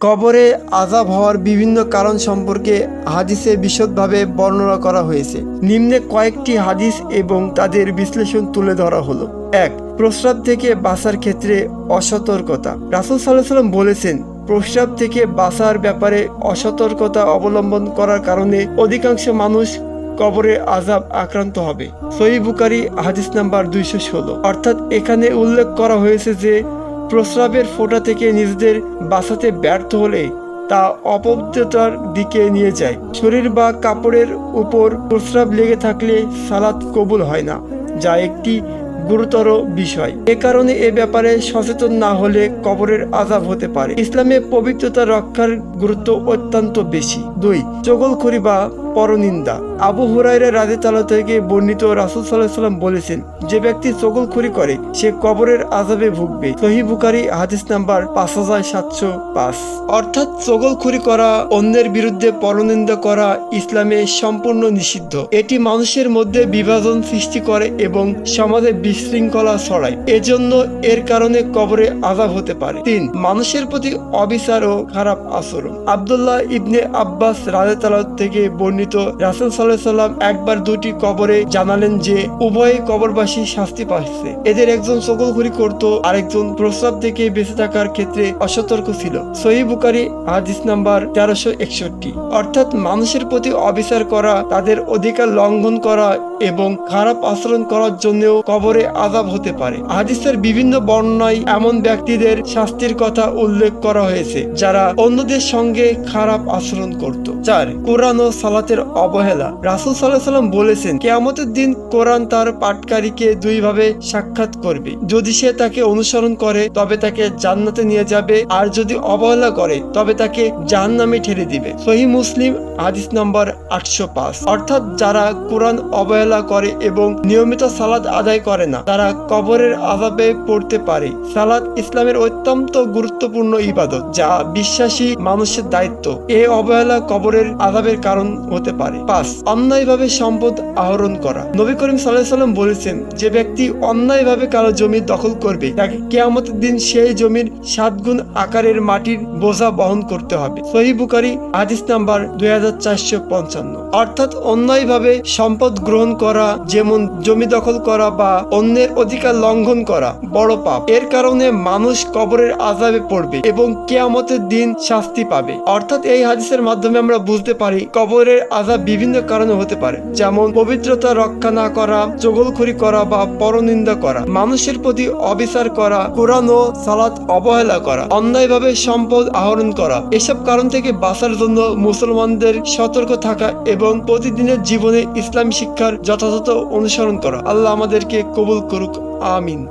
কবরে আজাব হওয়ার বিভিন্ন কারণ সম্পর্কে হাদিসে বিশদভাবে বর্ণনা করা হয়েছে। নিম্নে কয়েকটি হাদিস এবং তাদের বিশ্লেষণ তুলে ধরা হলো। এক, প্রস্রাব থেকে বাঁচার ক্ষেত্রে অসতর্কতা। রাসুল সাল্লাহ সাল্লাম বলেছেন, প্রস্রাব থেকে বাঁচার ব্যাপারে অসতর্কতা অবলম্বন করার কারণে অধিকাংশ মানুষ কবরে আজাব আক্রান্ত হবে। সহি বুকারি হাদিস নাম্বার দুইশো ষোলো। অর্থাৎ এখানে উল্লেখ করা হয়েছে যে প্রস্রাবের ফোঁটা থেকে নিজেদের বাঁচাতে ব্যর্থ হলে তা অপবিত্রতার দিকে নিয়ে যায়। শরীর বা কাপড়ের উপর প্রস্রাব লেগে থাকলে সালাত কবুল হয় না, যা একটি গুরুতর বিষয়। এ কারণে এ ব্যাপারে সচেতন না হলে কবরের আজাব হতে পারে। ইসলামে পবিত্রতা রক্ষার গুরুত্ব অত্যন্ত বেশি। দুই, চগলখড়ি বা পরনিন্দা। আবু হুরাইরা রাজে তালা থেকে বর্ণিত রাসুল সাল্লাহ সাল্লাম বলেছেন, যে ব্যক্তি চগলখড়ি করে, সে কবরের আজাবে ভুগবে। সহি বুকারি হাদিস নাম্বার পাঁচ হাজার সাতশো পাঁচ। অর্থাৎ চগলখড়ি করা, অন্যের বিরুদ্ধে পরনিন্দা করা ইসলামে সম্পূর্ণ নিষিদ্ধ। এটি মানুষের মধ্যে বিভাজন সৃষ্টি করে এবং সমাজে বিশৃঙ্খলা ছড়ায়। এজন্য এর কারণে কবরে আজাব হতে পারে। তিন, মানুষের প্রতি অবিচার ও খারাপ আচরণ। আবদুল্লাহ ইবনে আব্বাস রাজা থেকে বর্ণিত রাসুল সাল্লাহ সাল্লাম একবার দুটি কবরে জানালেন যে, উভয় কবরবাসী শাস্তি পাচ্ছে এদের একজন সকলঘুরি করত, আরেকজন প্রস্রাব থেকে বেঁচে থাকার ক্ষেত্রে অসতর্ক ছিল। সহি বুকারি হাদিস নাম্বার তেরোশো একষট্টি। অর্থাৎ মানুষের প্রতি অবিচার করা, তাদের অধিকার লঙ্ঘন করা এবং খারাপ আচরণ করার জন্যও কবরে আজাব হতে পারে। হাদিসের বিভিন্ন বর্ণনায় এমন ব্যক্তিদের শাস্তির কথা উল্লেখ করা হয়েছে, যারা অন্যদের সঙ্গে খারাপ আচরণ করত। চার, কোরআন ও সালাতের অবহেলা। রাসুল সাল্লাহ সাল্লাম বলেছেন, কেয়ামতের দিন কোরআন তার পাটকারীকে দুইভাবে সাক্ষাৎ করবে। যদি সে তাকে অনুসরণ করে, তবে তাকে জান্নাতে নিয়ে যাবে, আর যদি অবহেলা করে, তবে তাকে জাহান্নামে ঠেলে দিবে। সহি মুসলিম, হাদিস নাম্বার আটশো পাঁচ। অর্থাৎ যারা কোরআন অবহেলা করে এবং নিয়মিত সালাদ আদায় করে না, তারা কবরের আজাবে পড়তে পারে। সালাদ ইসলামের অত্যন্ত গুরুত্বপূর্ণ ইবাদত, যা বিশ্বাসী মানুষের দায়িত্ব। এ অবহেলা কবরের আজাবের কারণ হতে পারে। পাঁচ, অন্যায়ভাবে সম্পদ আহরণ করা। নবী করিম সাল্লাহ সাল্লাম বলেছেন, যে ব্যক্তি অন্যায়ভাবে কারও জমি দখল করবে, তাকে কেয়ামতের দিন সেই জমির সাত গুণ আকারের মাটির বোঝা বহন করতে হবে। সহি বুকারি হাদিস নাম্বার দুই হাজার চারশো পঞ্চান্ন। অর্থাৎ অন্যায়ভাবে সম্পদ গ্রহণ করা, যেমন জমি দখল করা বা অন্যের অধিকার লঙ্ঘন করা, বড় পাপ। এর কারণে মানুষ কবরের আজাবে পড়বে এবং কেয়ামতের দিন শাস্তি পাবে। অর্থাৎ এই হাদিসের মাধ্যমে আমরা বুঝতে পারি, কবরের আজাব বিভিন্ন কারণে হতে পারে। যেমন, পবিত্রতা রক্ষা না করা, চগলখড়ি করা বা পরনিন্দা করা, মানুষের প্রতি অবিচার করা, কোরআন ও সালাত অবহেলা করা, অন্যায়ভাবে সম্পদ আহরণ করা, এসব কারণ থেকে বাঁচার জন্য মুসলমানদের সতর্ক থাকা এবং প্রতিদিনের জীবনে ইসলাম শিক্ষার যথাযথ অনুসরণ করা। আল্লাহ আমাদেরকে কবুল করুক, আমিন।